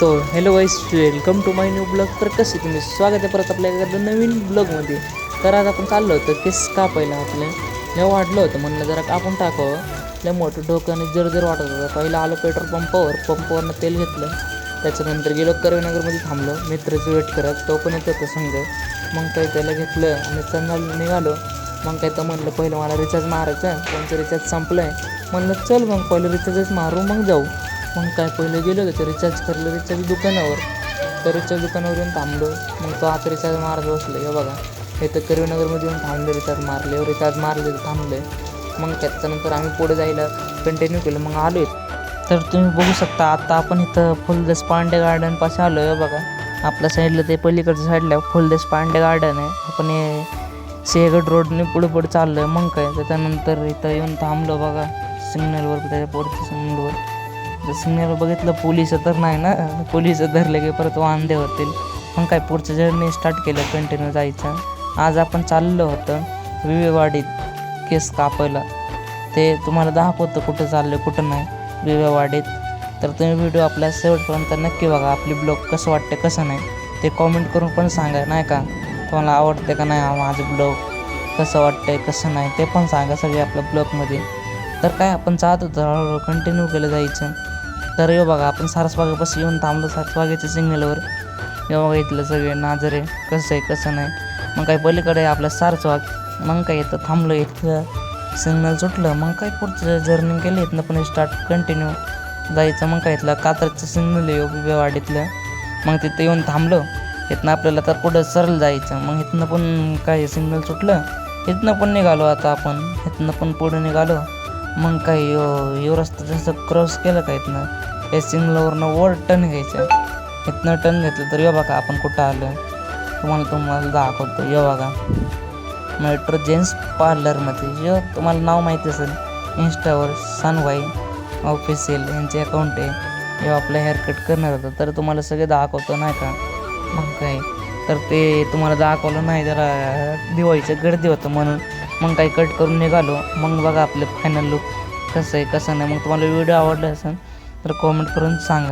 तो hello vice welcome to my new blog तर कसे तुम्ही स्वागत आहे परत आपल्या एखाद्या नवीन ब्लॉगमध्ये तर आज आपण चाललो होतं केस कापायला आपलं लय वाढलं होतं म्हणलं जरा कापून टाकावं. लय मोठं डोक्याने जर जर वाटत होतं. पहिलं आलो पेट्रोल पंपावर पंपावरनं तेल घेतलं. त्याच्यानंतर गेलो करवीनगरमध्ये थांबलो. मित्राचं वेट करत तो पण येत होता संघ मग काय त्याला घेतलं आणि चंदाला निघालो. मग काय तर म्हणलं पहिलं मला रिचार्ज मारायचं कोणचं रिचार्ज संपलं आहे म्हणलं चल मग पहिलं रिचार्जच मारू मग जाऊ. मग काय पहिलं गेलो होतं रिचार्ज करलं रिचार्ज दुकानावर. तर रिचार्ज दुकानावर येऊन थांबलो. मग तो आता रिचार्ज मारत बसलो. हे बघा हे तर करीमनगरमध्ये येऊन थांबले रिचार्ज मारले. रिचार्ज मारले थांबले. मग त्याच्यानंतर आम्ही पुढे जायला कंटिन्यू केलं. मग आलो तर तुम्ही बघू शकता आता आपण इथं फुलदेस पांडे गार्डनपाशी आलो. आहे बघा आपल्या साईडला ते पलीकडच्या साईडला फुलदेस पांडे गार्डन आहे. आपण हे सिंहगड रोडने पुढे पुढे चाललो आहे मग काय? त्याच्यानंतर इथं येऊन थांबलो बघा. सिग्नलवर त्याच्या पुढच्या सिग्नलवर सिग्नल बघितलं पोलीस तर नाही ना? पोलीस धरले की परत वांदे होतील. मग काय पुढचं जर्नी स्टार्ट केलं कंटिन्यू जायचं. आज आपण चाललो होतं विवेवाडीत केस कापायला. ते तुम्हाला दाखवतं कुठं चाललं कुठं नाही विवेवाडीत. तर तुम्ही व्हिडिओ आपल्या शेवटपर्यंत नक्की बघा आपली ब्लॉग कसं वाटतं कसं नाही. ते कॉमेंट करून पण सांगा नाही का? तुम्हाला आवडते का नाही माझं ब्लॉग कसं वाटतंय कसं नाही ते पण सांगा सगळे आपल्या ब्लॉगमध्ये तर काय आपण चाहत होतो हळूहळू कंटिन्यू केलं जायचं. तर येऊ बघा आपण सारसबागेपासून येऊन थांबलो. सारसबागेच्या सिग्नलवर येऊ बघा इथलं सगळे नाजरे कसं आहे कसं नाही. मग काय पलीकडे आहे आपलं सारसबाग. मग काय येतं थांबलो इथं सिग्नल सुटलं. मग काय पुढचं जर्नी केलं इथनं पण स्टार्ट कंटिन्यू जायचं. मग काय इथलं कात्रचं सिग्नल आहे वाडीतलं मग तिथं येऊन थांबलो. इथनं आपल्याला तर पुढं सरळ जायचं. मग इथनं पण काय सिग्नल सुटलं. इथनं पण निघालो आता आपण. इथनं पण पुढं निघालो. मग काय यो रस्ता जसं क्रॉस केलं का इथनं या सिग्नलवरनं वर टर्न घ्यायचं. इथनं टर्न घेतलं तर यो बघा आपण कुठं आलो तुम्हाला तुम्हाला दाखवतो यो बघा. मेट्रो जेन्स पार्लरमध्ये यो तुम्हाला नाव माहिती असेल इंस्टावर सनवाई ऑफिशियल यांचे अकाउंट आहे. हे आपलं हेअरकट करणार होतं तर तुम्हाला सगळे दाखवतो नाही का? मग काय तर ते तुम्हाला दाखवलं नाही जरा दिवाळीचं गर्दी होतं म्हणून. मग काही कट करून निघालो. मग बघा आपलं फायनल लुक कसं आहे कसं नाही. मग तुम्हाला व्हिडिओ आवडला असेल तर कॉमेंट करून सांगा.